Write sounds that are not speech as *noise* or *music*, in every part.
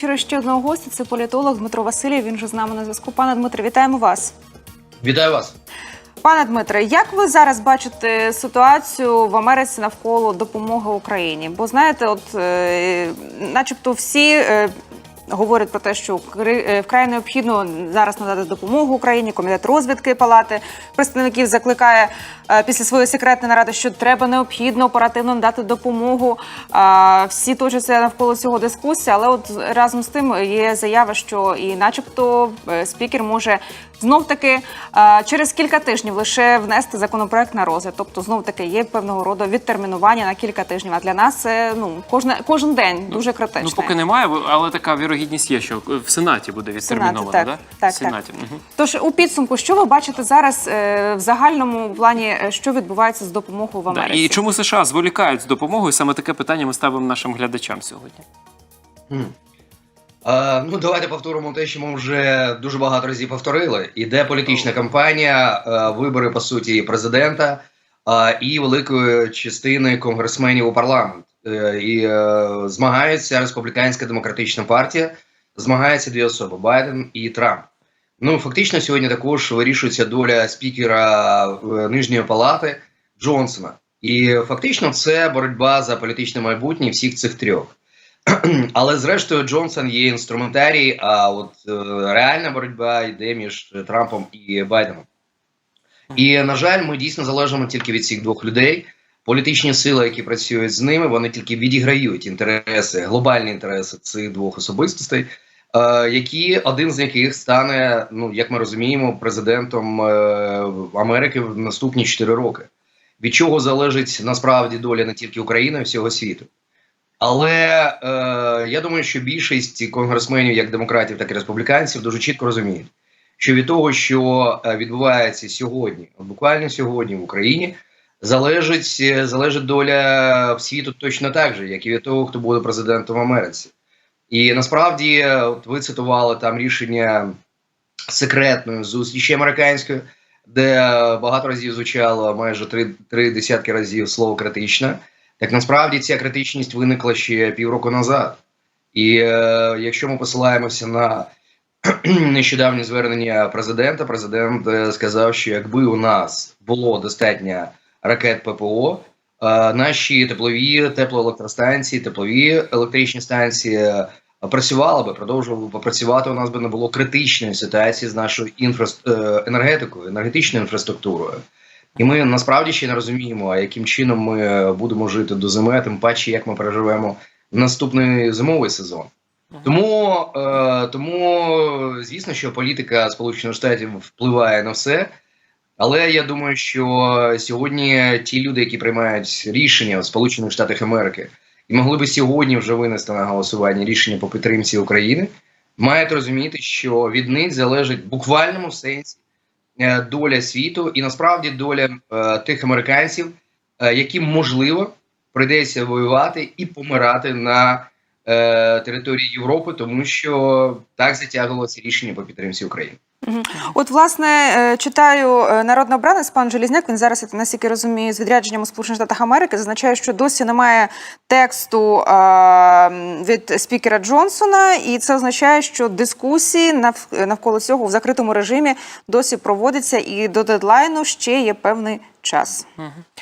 Ще одного гостя це політолог Дмитро Васильєв. Він же з нами на зв'язку. Пане Дмитре, вітаємо вас. Вітаю вас. Пане Дмитре, як ви зараз бачите ситуацію в Америці навколо допомоги Україні? Бо знаєте, от е, начебто всі. Говорять про те, що е, вкрай необхідно зараз надати допомогу Україні. Комітет розвідки палати представників закликає е, після своєї секретної наради, що треба необхідно оперативно надати допомогу. Всі точаться навколо цього дискусії, але от разом з тим є заява, що і, начебто, е, спікер може знов таки е, через кілька тижнів лише внести законопроект на розгляд. Тобто, знов таки є певного роду відтермінування на кілька тижнів. А для нас це ну кожне кожен день дуже критично. Ну, поки немає, але така вірогідність є, що в Сенаті буде відтерміновано, так, да? так, в Сенаті. Мгм. Тож у підсумку, що ви бачите зараз е, в загальному плані, е, що відбувається з допомогою в Да. Америці? І чому США зволікають з допомогою? Саме таке питання ми ставимо нашим глядачам сьогодні. Е, ну, давайте повторимо те, що ми вже дуже багато разів повторили. Іде політична кампанія, е, вибори по суті президента е, і великої частини конгресменів у парламент. Е, і е, змагаються республіканська демократична партія, змагаються дві особи Байден і Трамп. Ну фактично сьогодні також вирішується доля спікера е, нижньої палати Джонсона. І фактично це боротьба за політичне майбутнє всіх цих трьох. *clears throat* Але зрештою Джонсон є інструментарій, а от е, реальна боротьба йде між Трампом і Байденом. І на жаль, ми дійсно залежимо тільки від цих двох людей. Політичні сили, які працюють з ними, вони тільки відіграють інтереси, глобальні інтереси цих двох особистостей, е, які один з яких стане, ну як ми розуміємо, президентом е, Америки в наступні 4 роки. Від чого залежить насправді доля не тільки України, а всього світу. Але е, я думаю, що більшість конгресменів, як демократів, так і республіканців, дуже чітко розуміють, що від того, що е, відбувається сьогодні, буквально сьогодні в Україні, залежить, е, залежить доля світу точно так же, як і від того, хто буде президентом Америці. І насправді, е, от ви цитували там рішення секретної зустрічі американської, де багато разів звучало майже три, три десятки разів слово критична. Так насправді ця критичність виникла ще півроку назад. І е, якщо ми посилаємося на *clears throat* нещодавнє звернення президента, президент е, сказав, що якби у нас було достатньо ракет ППО, е, наші теплові теплоелектростанції, теплові електричні станції е, працювали би, продовжували б працювати. У нас би не було критичної ситуації з нашою інфра... е, енергетикою, енергетичною інфраструктурою. І ми насправді ще не розуміємо, а яким чином ми будемо жити до зими, а тим паче, як ми переживемо наступний зимовий сезон. Тому, е, тому звісно, що політика Сполучених Штатів впливає на все. Але я думаю, що сьогодні ті люди, які приймають рішення в Сполучених Штатах Америки, і могли би сьогодні вже винести на голосування рішення по підтримці України, мають розуміти, що від них залежить буквальному сенсі доля світу і насправді доля е, тих американців, е, яким можливо прийдеться воювати і помирати на е, території Європи, тому що так затягувалося рішення по підтримці України. От, власне, е, читаю е, народний обранець пан Желізняк. Він зараз, я наскільки розумію, з відрядженням у Сполучених Штатах Америки зазначає, що досі немає тексту е, від спікера Джонсона, і це означає, що дискусії нав- навколо цього в закритому режимі досі проводяться, і до дедлайну ще є певний час.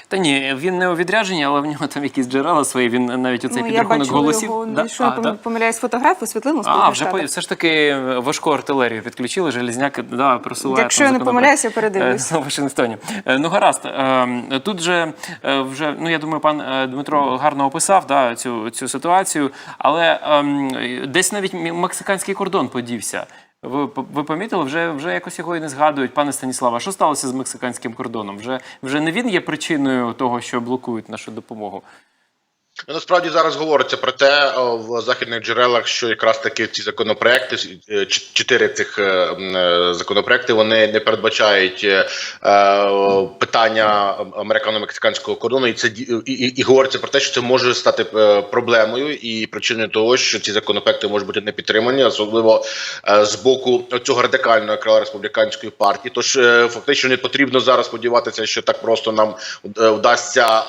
Та ні, він не у відрядженні, але в нього там якісь джерела свої. Він навіть оцей ну, я підрахунок бачила голосів. його, Да? я А, пом- да? помиляюсь, фотографію, світлину А, вже все ж таки важку артилерію підключили. Желізняк да, просуває. Якщо я не Е, *laughs* передивлюсь. Вашингтоні. Е, Ну гаразд. Е, Тут же е, вже ну я думаю, пан е, Дмитро гарно описав да, цю, цю ситуацію, але ем, десь навіть мексиканський кордон подівся. Ви, ви помітили, вже, вже якось його і не згадують. Пане Станіславе, що сталося з мексиканським кордоном? Вже, вже не він є причиною того, що блокують нашу допомогу. Ну, Насправді зараз говориться про те в західних джерелах, що якраз таки ці законопроекти, е, чотири цих е, е, законопроекти, вони не передбачають питання американо-мексиканського кордону, і це і, і, і говориться про те, що це може стати проблемою і причиною того, що ці законопроекти можуть бути не підтримані, особливо з боку цього радикального крила республіканської партії. Тож фактично не потрібно зараз сподіватися, що так просто нам вдасться,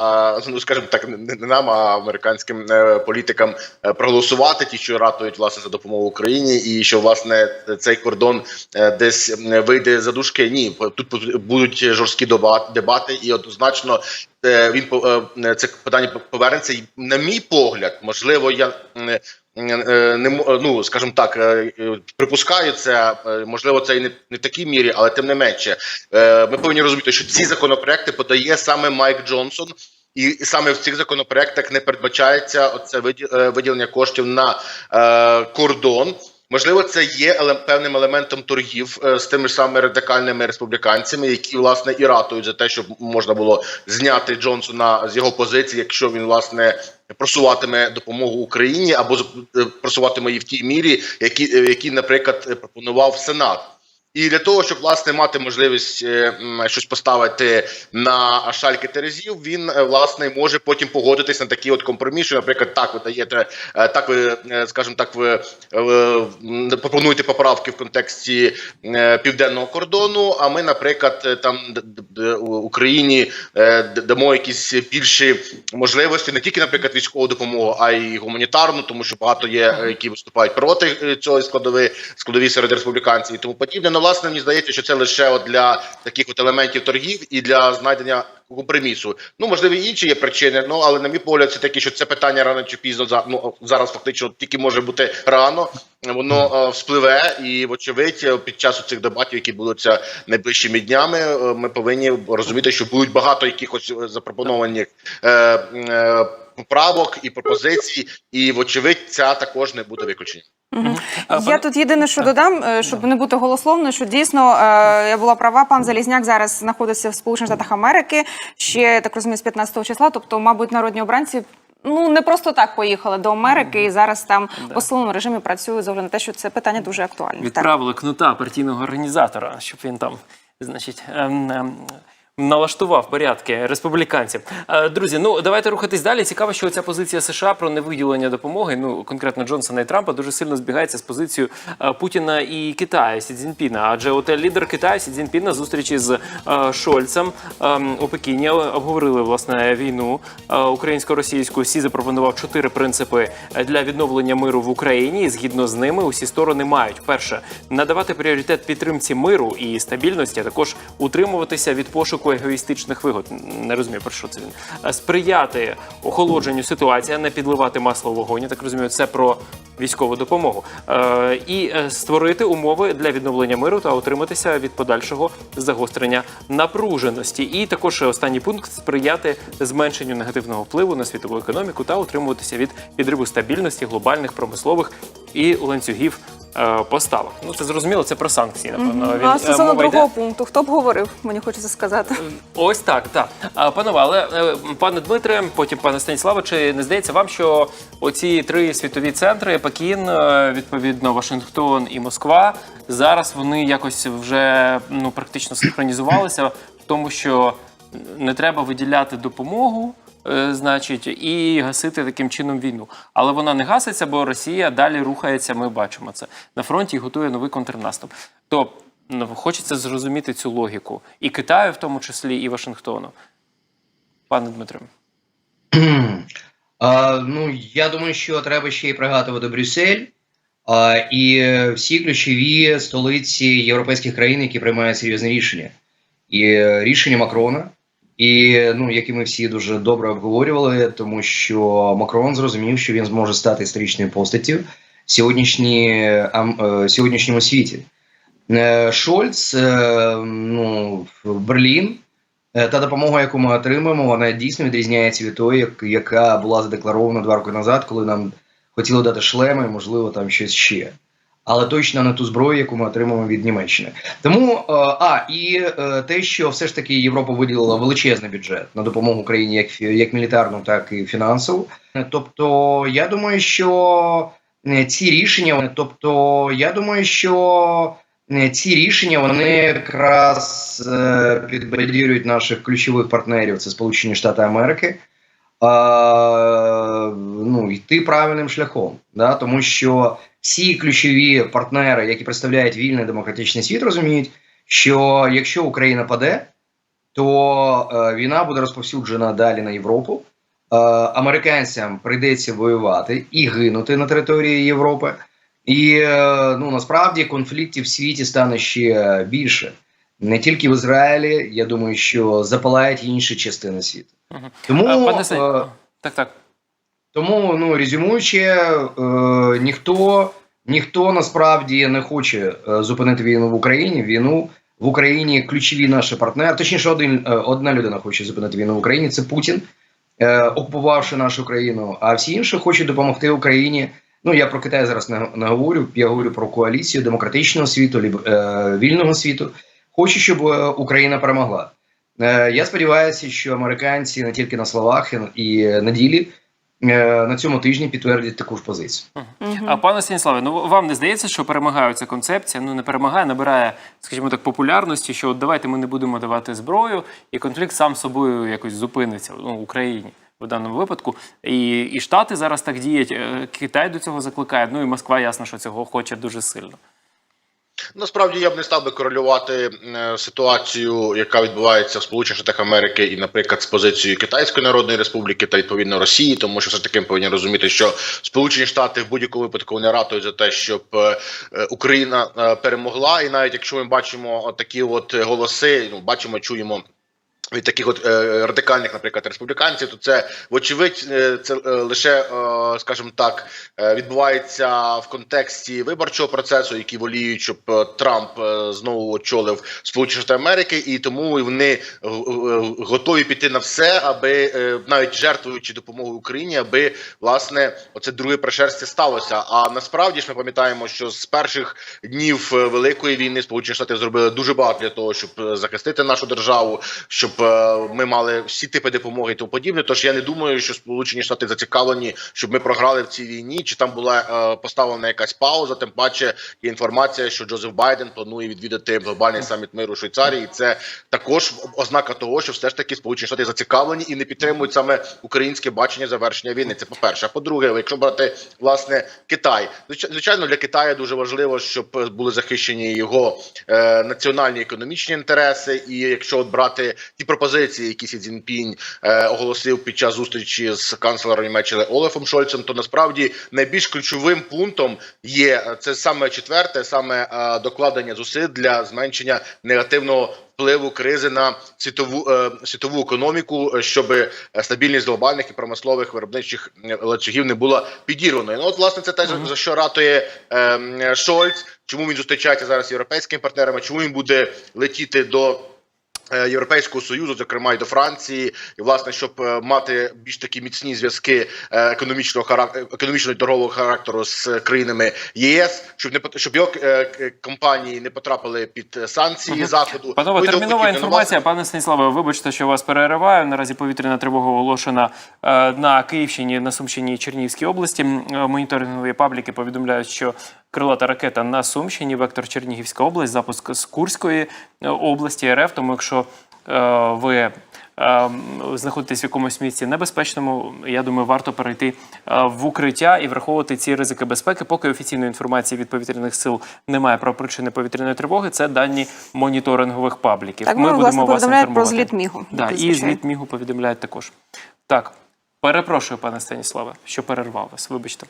ну скажімо так, не нам, а американським е, політикам е, проголосувати, ті, що ратують власне за допомогу Україні, і що власне цей кордон е, десь вийде за дужки. Ні, тут будуть жорсткі дебати, і однозначно він це питання повернеться. І на мій погляд, можливо, я не ну, скажімо так, припускаю це. Можливо, це і не, не в такій мірі, але тим не менше, ми повинні розуміти, що ці законопроекти подає саме Майк Джонсон. І саме в цих законопроектах не передбачається оце е, виділення коштів на е, кордон. Можливо, це є певним елементом торгів е, з тими ж самими радикальними республіканцями, які власне і ратують за те, щоб можна було зняти Джонсона з його позиції, якщо він власне просуватиме допомогу Україні або просуватиме її в тій мірі, які, які наприклад, пропонував Сенат. І для того, щоб власне мати можливість е, щось поставити на шальки терезів, він е, власне може потім погодитись на такі от компроміс, що, наприклад, так ви даєте, е, так ви, скажімо так, ви пропонуєте поправки в контексті південного кордону. А ми, наприклад, там Україні дамо якісь більші можливості, не тільки, наприклад, військову допомогу, а й гуманітарну, тому що багато є, які виступають проти цього складові, складові серед республіканців і тому подібне. Власне, мені здається, що це лише от для таких от елементів торгів і для знайдення компромісу. Ну, можливо, інші є причини. Ну але на мій погляд, це такі, що це питання рано чи пізно за ну зараз фактично тільки може бути рано. Воно е, вспливе, і вочевидь, під час цих дебатів, які будуться найближчими днями, е, ми повинні розуміти, що будуть багато якихось е, запропонованих е, е, поправок і пропозицій, і вочевидь, ця також не буде виключенням. А, Я тут єдине, що додам, е, щоб не бути голословною, що дійсно е, я була права. Пан Залізняк зараз знаходиться в Сполучених Штатах Америки. Ще так розумію, з 15 числа. Тобто, мабуть, народні обранці. Ну не просто так поїхали до Америки і зараз там в посиленому режимі працюють з огляду на те, що це питання дуже актуальне. Відправили кнута партійного організатора, щоб він там, значить, ем, ем, налаштував порядки республіканців. Е, Друзі, ну давайте рухатись далі. Цікаво, що ця позиція США про невиділення допомоги, ну конкретно Джонсона і Трампа, дуже сильно збігається з позицією е, Путіна і Китаю Сі Цзіньпіна. Адже от лідер Китаю Сі Цзіньпін на зустрічі з е, Шольцем ем, у Пекіні обговорили власне війну українсько-російську. Сі запропонував чотири принципи для відновлення миру в Україні. І згідно з ними, усі сторони мають перше надавати пріоритет підтримці миру і стабільності, а також утримуватися від пошуку егоїстичних вигод. Не розумію про що це він Е, сприяти охолодженню ситуації, а не підливати масло в вогонь. Так розумію, це про військову допомогу Е, і е, створити умови для відновлення миру та утриматися від подальшого загострення напруженості. І також останній пункт сприяти зменшенню негативного впливу на світову економіку та утримуватися від підриву стабільності глобальних промислових і ланцюгів. е, Поставок. Ну це зрозуміло, це про санкції. Напевно, Ну, а е, стосовно мова йде. другого пункту, хто б говорив? Мені хочеться сказати. Ось так, так. А, Панове, але е, пане Дмитре, потім пане Станіславе, чи не здається вам, що оці три світові центри Пекін, е, відповідно, Вашингтон і Москва, зараз вони якось вже ну практично синхронізувалися в тому, що не треба виділяти допомогу. Е, Значить, і гасити таким чином війну, але вона не гаситься, бо Росія далі рухається. Ми бачимо це на фронті і готує новий контрнаступ. То ну, хочеться зрозуміти цю логіку і Китаю, в тому числі, і Вашингтону. Пане Дмитре. А, ну, я думаю, що треба ще й пригадувати Брюссель а, і всі ключові столиці європейських країн, які приймають серйозні рішення. І е, рішення Макрона, і ну, які ми всі дуже добре обговорювали, тому що Макрон зрозумів, що він зможе стати історичною постаттю в сьогоднішній, ам- е, сьогоднішньому світі. Е, Шольц, е, ну, Берлін. Та допомога, яку ми отримуємо, вона дійсно відрізняється від як- яка була задекларована два роки назад, коли нам хотіли дати шлеми, можливо, там щось ще. Але точно не ту зброю, яку ми отримуємо від Німеччини. Тому е, а і е, те, що все ж таки Європа виділила величезний бюджет на допомогу Україні, як як мілітарну, так і фінансову. Тобто, я думаю, що е, ці рішення, тобто, я думаю, що ці рішення вони якраз підбадьорюють наших ключових партнерів, це Сполучені Штати Америки. Ну, йти правильним шляхом, да? тому що всі ключові партнери, які представляють вільний демократичний світ, розуміють, що якщо Україна паде, то е, війна буде розповсюджена далі на Європу. американцям прийдеться воювати і гинути на території Європи. І е, ну насправді конфліктів в світі стане ще більше. Не тільки в Ізраїлі, я думаю, що запалають інші частини світу. Тому, пане е, так, так. тому ну резюмуючи, е, ніхто, ніхто насправді не хоче е, зупинити війну в Україні. Війну в Україні ключові наші партнери. Точніше, один е, одна людина хоче зупинити війну в Україні. Це Путін, е, окупувавши нашу країну. А всі інші хочуть допомогти Україні. Ну я про Китай зараз не, не говорю. Я говорю про коаліцію демократичного світу, ліб, е, вільного світу. Хочу, щоб е, Україна перемогла. Е, я сподіваюся, що американці не тільки на словах і, на ділі е, на цьому тижні підтвердять таку ж позицію. А пане Станіславе, ну вам не здається, що перемагає ця концепція? Ну не перемагає, набирає, скажімо так, популярності, що от давайте ми не будемо давати зброю, і конфлікт сам собою якось зупиниться ну, в Україні в даному випадку. І, і Штати зараз так діють, Китай до цього закликає. Ну і Москва, ясно, що цього хоче дуже сильно. Насправді я б не став би корелювати е, ситуацію, яка відбувається в Сполучених Штатах Америки, і, наприклад, з позицією Китайської Народної Республіки та відповідно Росії, тому що все таки повинні розуміти, що Сполучені Штати в будь-якому випадку вони ратують за те, щоб е, е, Україна перемогла. І навіть якщо ми бачимо такі от голоси, ну бачимо, чуємо. Від таких от е, радикальних, наприклад, республіканців, то це вочевидь, е, це е, лише, е, скажімо так, відбувається в контексті виборчого процесу, який воліють, щоб Трамп знову очолив Сполучені Штати Америки, і тому вони е, готові піти на все, аби навіть жертвуючи допомогою Україні, аби власне оце друге пришерстя сталося. А насправді ж ми пам'ятаємо, що з перших днів великої війни Сполучені Штати зробили дуже багато для того, щоб захистити нашу державу, щоб ми мали всі типи допомоги і тому подібне. Тож я не думаю, що Сполучені Штати зацікавлені, щоб ми програли в цій війні, чи там була е, поставлена якась пауза. Тим паче є інформація, що Джозеф Байден планує відвідати глобальний саміт миру Швейцарії. Це також ознака того, що все ж таки Сполучені Штати зацікавлені і не підтримують саме українське бачення завершення війни. Це по перше. А по-друге, якщо брати власне Китай, звичайно, для Китаю дуже важливо, щоб були захищені його е, національні економічні інтереси. І якщо от брати ті пропозиції, які Сі Цзіньпінь е, оголосив під час зустрічі з канцлером Німеччини Олефом Шольцем, то насправді найбільш ключовим пунктом є е, це саме четверте, саме е, докладення зусиль для зменшення негативного. Впливу кризи на світову е, світову економіку, щоб е, стабільність глобальних і промислових виробничих е, ланцюгів не була підірваною. Ну от власне це те, за- за що ратує е, Шольц. Чому він зустрічається зараз з європейськими партнерами? Чому він буде летіти до Європейського союзу, зокрема й до Франції, і власне, щоб е, мати більш такі міцні зв'язки е, економічного характеру, економічного і торгового характеру з країнами ЄС, щоб не щоб його е, компанії не потрапили під е, санкції заходу. Панове, термінова. Ну, інформація. Пане Станіславе, вибачте, що вас перериваю. Наразі повітряна тривога оголошена е, на Київщині, на Сумщині і Чернігівській області. Е, Моніторингові пабліки повідомляють, що крилата ракета на Сумщині, вектор Чернігівська область, запуск з Курської е, області РФ. Тому якщо е, ви е, знаходитесь в якомусь місці небезпечному, я думаю, варто перейти в укриття і враховувати ці ризики безпеки. Поки офіційної інформації від повітряних сил немає про причини повітряної тривоги. Це дані моніторингових пабліків. Так, ну, власне, вас повідомляють про інформувати. зліт Мігу. Да, і зліт мігу повідомляють також. Так, перепрошую, пане Станіславе, що перервав вас. Вибачте.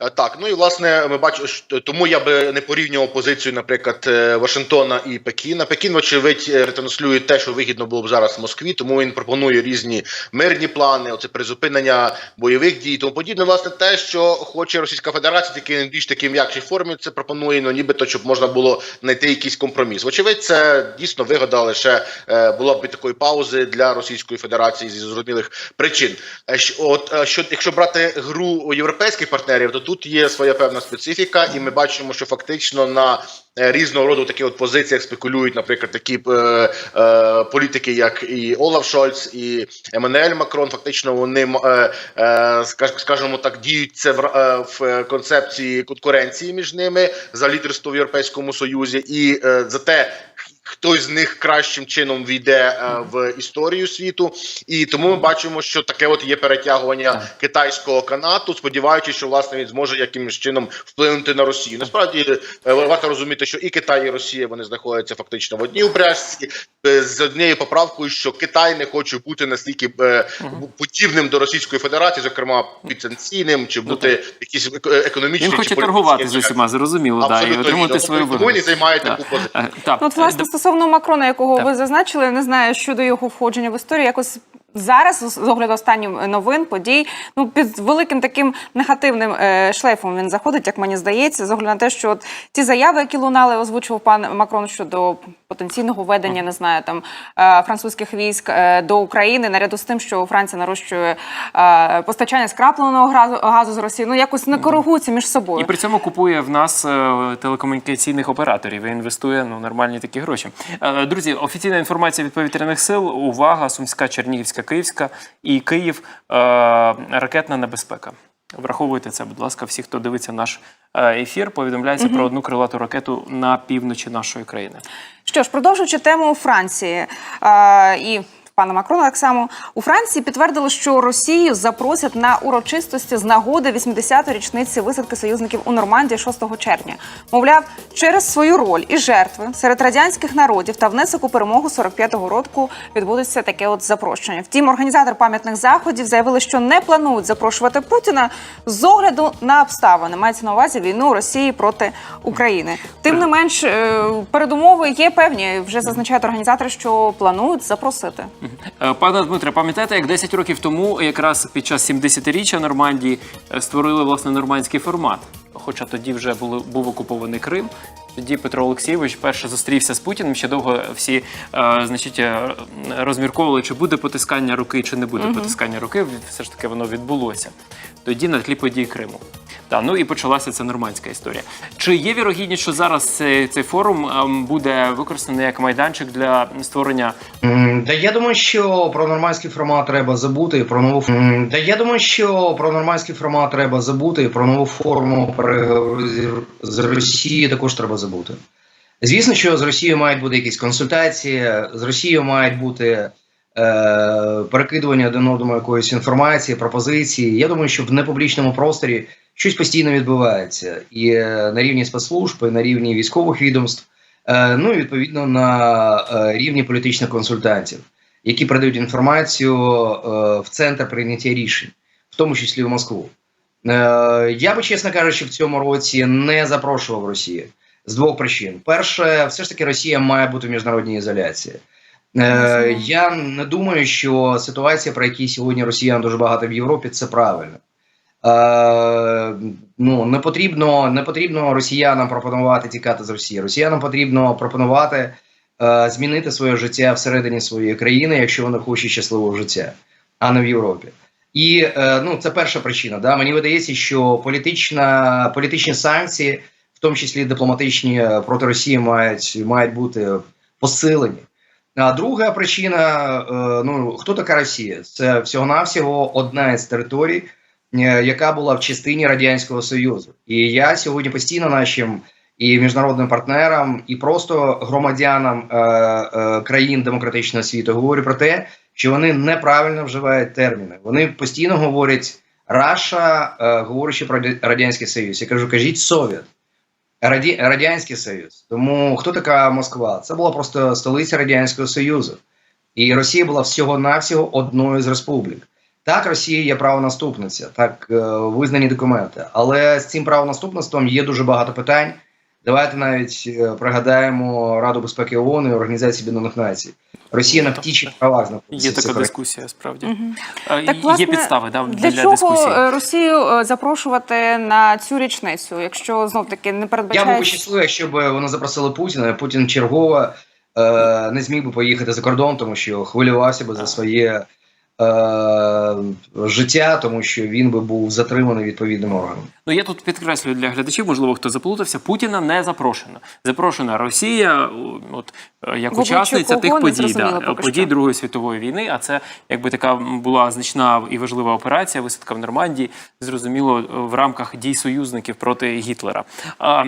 Е, Так, ну і власне ми бачимо, що- тому я би не порівнював позицію, наприклад, е, Вашингтона і Пекіна. Пекін, вочевидь, е, ретранслює те, що вигідно було б зараз в Москві, тому він пропонує різні мирні плани, оце призупинення бойових дій, тому подібне. Власне, те, що хоче Російська Федерація, тільки більш такій м'якшій формі це пропонує, ну нібито щоб можна було знайти якийсь компроміс. Вочевидь, це дійсно вигода лише е, була б такої паузи для Російської Федерації зі зрозумілих причин. Е, От е, що якщо брати гру європейських партнерів, то тут є своя певна специфіка, і ми бачимо, що фактично на е, різного роду таких от позиціях спекулюють, наприклад, такі е, е, політики, як і Олаф Шольц, і Еммануель Макрон. Фактично, вони е, е, скажімо так, діють це в, е, в концепції конкуренції між ними за лідерство в Європейському Союзі, і е, за те, хтось з них кращим чином війде е, в історію світу, і тому ми бачимо, що таке от є перетягування китайського канату, сподіваючись, що власне він зможе якимось чином вплинути на Росію. Насправді е, варто розуміти, що і Китай, і Росія вони знаходяться фактично в одній упряжці е, з однією поправкою, що Китай не хоче бути настільки е, подібним до Російської Федерації, зокрема підсанкційним, чи бути якісь еко- економічні Він хоче торгувати з усіма, зрозуміло, да, і отримати свою Тому він займає таку позицію. Так. Ну, от, власне, стосовно Макрона, якого Так. ви зазначили, не знаю щодо його входження в історію, якось. Зараз, з огляду останніх новин, подій, ну під великим таким негативним е, шлейфом він заходить, як мені здається, з огляду на те, що от ті заяви, які лунали, озвучував пан Макрон щодо потенційного ведення, не знаю, там е, французьких військ е, до України, наряду з тим, що Франція нарощує постачання скрапленого газу, з Росії, ну якось не коригуються між собою. І при цьому купує в нас телекомунікаційних операторів і інвестує ну, нормальні такі гроші. Друзі, офіційна інформація від повітряних сил. Увага, Сумська, Чернігівська, Київська і Київ. е, Ракетна небезпека. Враховуйте це, будь ласка, всі, хто дивиться наш е, ефір, повідомляється про одну крилату ракету на півночі нашої країни. Що ж, продовжуючи тему Франції е, і пана Макрона, так само у Франції підтвердили, що Росію запросять на урочистості з нагоди 80-ї річниці висадки союзників у Нормандії 6 червня. Мовляв, через свою роль і жертви серед радянських народів та внесок у перемогу 45-го року відбудеться таке от запрошення. Втім, організатор пам'ятних заходів заявили, що не планують запрошувати Путіна з огляду на обставини. Мається на увазі війну Росії проти України. Тим не менш, е, передумови є певні. Вже зазначають організатори, що планують запросити. Е, Пане Дмитре, пам'ятаєте, як 10 років тому, якраз під час 70-річчя Нормандії, е, створили власне нормандський формат. Хоча тоді вже були, був окупований Крим. Тоді Петро Олексійович перше зустрівся з Путіним. Ще довго всі е, значить, розмірковували, чи буде потискання руки, чи не буде потискання руки. Все ж таки воно відбулося. Тоді на тлі подій Криму. Та, ну і почалася ця нормандська історія. Чи є вірогідність, що зараз цей, цей форум ем, буде використаний як майданчик для створення Та я думаю, що про нормандський формат треба забути. Про нову Та я думаю, що про нормандський формат треба забути. Про нову форму з- Росією також треба забути. Звісно, що з Росією мають бути якісь консультації, з Росією мають бути перекидування один одному якоїсь інформації, пропозиції. Я думаю, що в непублічному просторі щось постійно відбувається і е, на рівні спецслужб, і на рівні військових відомств. Е, Ну і відповідно на е, рівні політичних консультантів, які передають інформацію е, в центр прийняття рішень, в тому числі в Москву. Е, Я би, чесно кажучи, в цьому році не запрошував Росію з двох причин: перше, все ж таки, Росія має бути в міжнародній ізоляції. Е, Я не думаю, що ситуація, про яку сьогодні росіян дуже багато в Європі, це правильно. Е, ну не потрібно, не потрібно росіянам пропонувати тікати з Росії. Росіянам потрібно пропонувати е, змінити своє життя всередині своєї країни, якщо вони хочуть щасливого життя, а не в Європі. І е, ну це перша причина. Да? Мені видається, що політична, політичні санкції, в тому числі дипломатичні е, проти Росії, мають, мають бути посилені. А друга причина: е, ну хто така Росія? Це всього-навсього одна із територій, е, яка була в частині Радянського Союзу. І я сьогодні постійно нашим і міжнародним партнерам, і просто громадянам е, країн демократичного світу говорю про те, що вони неправильно вживають терміни. Вони постійно говорять Раша, говорячи про Радянський Союз. Я кажу, кажіть Совєт. Раді... Радянський Союз. Тому хто така Москва? Це була просто столиця Радянського Союзу. І Росія була всього-навсього одною з республік. Так, Росія є правонаступниця, так е, визнані документи. Але з цим правонаступництвом є дуже багато питань. Давайте навіть е, пригадаємо Раду безпеки ООН і Організацію Об'єднаних Націй. Росія на птічих правах знаходиться. Є така дискусія, справді. Е, Так, є підстави да, для, для, чого дискусії. е, Росію е, запрошувати на цю річницю, якщо знов таки не Я був би щасливий, якщо б вони запросили Путіна. Путін чергово е, не зміг би поїхати за кордон, тому що хвилювався би за своє життя, тому що він би був затриманий відповідним органом. Ну я тут підкреслюю для глядачів, можливо, хто заплутався. Путіна не запрошено. Запрошена Росія, от е, як обличчя учасниця тих подій, да, подій що. Другої світової війни. А це якби така була значна і важлива операція, висадка в Нормандії, зрозуміло, в рамках дій союзників проти Гітлера. А,